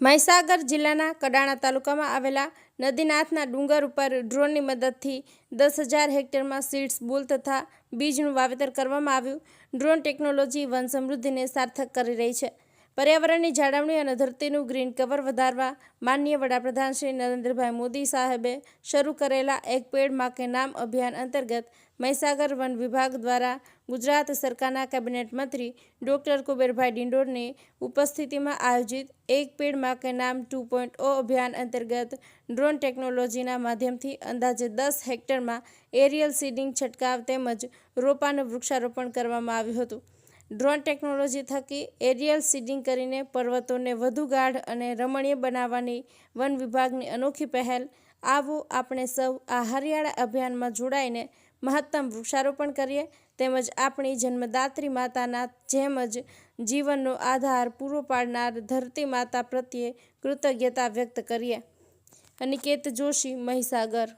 મહીસાગર જિલ્લાના કડાણા તાલુકામાં આવેલા નદીનાથના ડુંગર ઉપર ડ્રોનની મદદથી દસ હજાર હેક્ટરમાં સીડ્સ, બુલ તથા બીજનું વાવેતર કરવામાં આવ્યું. ડ્રોન ટેકનોલોજી વન સમૃદ્ધિને સાર્થક કરી રહી છે. પર્યાવરણની જાળવણી અને ધરતીનું ગ્રીન કવર વધારવા માનનીય વડાપ્રધાન શ્રી નરેન્દ્રભાઈ મોદી સાહેબે શરૂ કરેલા એક પેડમાં નામ અભિયાન અંતર્ગત મહીસાગર વન વિભાગ દ્વારા ગુજરાત સરકારના કેબિનેટ મંત્રી ડોક્ટર કુબેરભાઈ ડિંડોરની ઉપસ્થિતિમાં આયોજિત એક પેડમાં નામ ટુ પોઈન્ટ ઓ અભિયાન અંતર્ગત ડ્રોન ટેકનોલોજીના માધ્યમથી અંદાજે દસ હેક્ટરમાં એરિયલ સીડિંગ છંટકાવ તેમજ રોપાનું વૃક્ષારોપણ કરવામાં આવ્યું હતું. ડ્રોન ટેકનોલોજી થકી એરિયલ સીડિંગ કરીને પર્વતોને વધુ ગાઢ અને રમણીય બનાવવાની વન વિભાગની અનોખી પહેલ. આવો આપણે સૌ આ હરિયાળા અભિયાનમાં જોડાઈને મહત્તમ વૃક્ષારોપણ કરીએ તેમજ આપણી જન્મદાત્રી માતાના જેમ જ જીવનનો આધાર પૂરો પાડનાર ધરતી માતા પ્રત્યે કૃતજ્ઞતા વ્યક્ત કરીએ. અનિકેત જોશી, મહીસાગર.